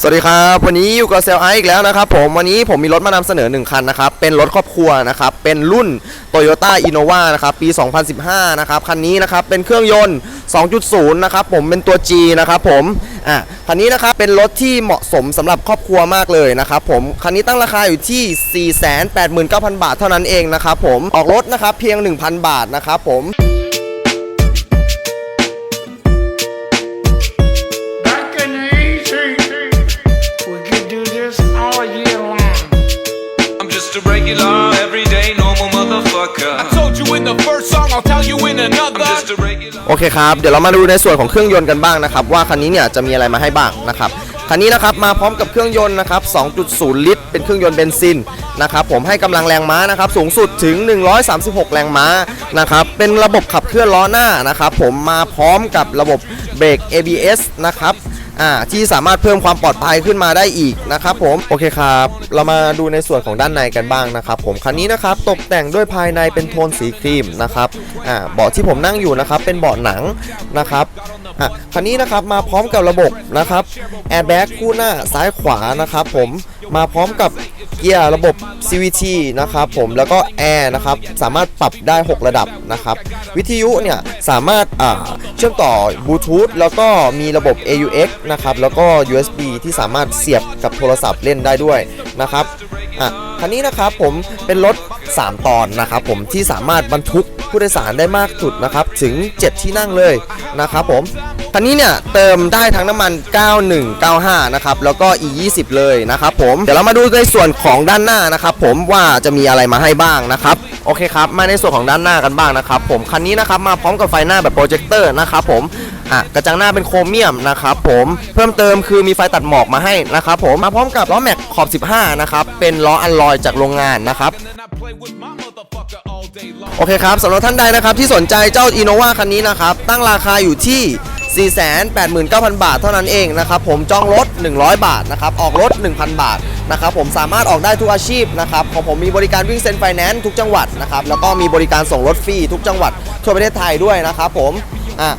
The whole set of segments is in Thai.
สวัสดีครับ วันนี้อยู่กับเซลไออีกแล้วนะครับ ผมวันนี้ผมมีรถมานำเสนอ 1 คันนะครับ เป็นรถครอบครัวนะครับ เป็นรุ่น Toyota Innova นะครับ ปี 2015 นะครับ คันนี้นะครับ เป็นเครื่องยนต์ 2.0 นะครับ ผมเป็นตัว G นะครับผม อะ คันนี้นะครับ เป็นรถที่เหมาะสมสำหรับครอบครัวมากเลยนะครับผม คันนี้ตั้งราคาอยู่ที่ 489,000 บาทเท่านั้นเองนะครับผม ออกรถนะครับเพียง 1,000 บาทนะครับผม just a regular, everyday, normal motherfucker. I told you in the first song, I'll tell you in I'm another. just a regular. โอเคครับ เดี๋ยวเรามาดูในส่วนของเครื่องยนต์กันบ้างนะครับ ว่าคันนี้เนี่ยจะมีอะไรมาให้บ้างนะครับ คันนี้นะครับมาพร้อมกับเครื่องยนต์นะครับ 2.0 ลิตร เป็นเครื่องยนต์เบนซินนะครับ ผมให้กำลังแรงม้านะครับ สูงสุดถึง 136 แรงม้านะครับ เป็นระบบขับเคลื่อนล้อหน้านะครับ ผมมาพร้อมกับระบบเบรก ABS นะครับ อ่าที่สามารถเพิ่มความปลอดภัยขึ้นมาได้อีกนะครับผมโอเคครับ เรามาดูในส่วนของด้านในกันบ้างนะครับผมคันนี้นะครับตกแต่งด้วยภายในเป็นโทนสีครีมนะครับอ่าเบาะที่ผมนั่งอยู่นะครับเป็นเบาะหนังนะครับอะคันนี้นะครับมาพร้อมกับระบบนะครับแอร์แบ็กคู่หน้าซ้ายขวานะครับผม มาพร้อมกับเกียร์ระบบ CVT นะครับผมแล้วก็แอร์นะครับสามารถปรับได้ 6 ระดับนะครับวิทยุเนี่ยสามารถเชื่อมต่อบลูทูธแล้วก็มีระบบ AUX นะครับแล้วก็ USB ที่สามารถเสียบกับโทรศัพท์เล่นได้ด้วยนะครับอะคันนี้นะครับผมเป็นรถ 3 ตอนนะครับผมที่สามารถบรรทุกผู้โดยสารได้มากสุดนะครับถึง 7 ที่นั่งเลยนะครับผม คันนี้เนี่ยเติมได้ทั้งน้ำมัน 9195 นะครับ แล้วก็ E20 เลยนะครับผม เดี๋ยวเรามาดูในส่วนของด้านหน้านะครับผมว่าจะมีอะไรมาให้บ้างนะครับ โอเคครับ มาในส่วนของด้านหน้ากันบ้างนะครับผม คันนี้นะครับมาพร้อมกับไฟหน้าแบบโปรเจคเตอร์นะครับผมอะกระจังหน้าเป็นโครเมียมนะครับผมเพิ่มเติมคือมีไฟตัดหมอกมาให้นะครับผมมาพร้อมกับล้อแม็กขอบ 15 นะครับ เป็นล้ออัลลอยจากโรงงานนะครับโอเคครับสำหรับท่านใดนะครับที่สนใจเจ้า Innova คันนี้นะครับ ตั้งราคาอยู่ที่ 489,000 บาทเท่านั้นเองนะครับผมจองรถ 100 บาทนะครับออกรถ 1,000 บาทนะครับผมสามารถออกได้ทุกอาชีพนะครับของผมมีบริการวิ่งเซ็นไฟแนนซ์ทุกจังหวัดนะครับแล้วก็มีบริการส่งรถฟรีทุกจังหวัดทั่วประเทศไทยด้วยนะครับผมอะ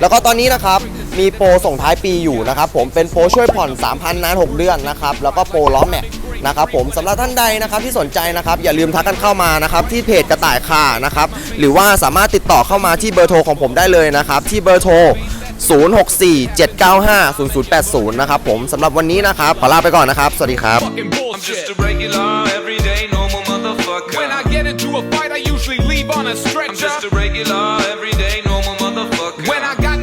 แล้วก็ตอนนี้นะครับมีโปรส่งท้ายปีอยู่นะครับผมเป็นโปรช่วยผ่อน 3,000นาน 6 เดือนนะครับแล้วก็โปรล้อแม็กนะครับผมสำหรับท่านใดนะครับที่สนใจนะครับอย่าลืมทักกันเข้ามานะครับที่เพจกระต่ายข่านะครับหรือว่าสามารถติดต่อเข้ามาที่เบอร์โทรของผมได้เลยนะครับที่เบอร์โทร 0647950080 นะครับผมสำหรับวันนี้นะครับ ขอลาไปก่อนนะครับ สวัสดีครับ Fucking I'm just bullshit. a regular, everyday, normal motherfucker. When I get into a fight, I usually leave on a I'm stretcher. just a regular, everyday.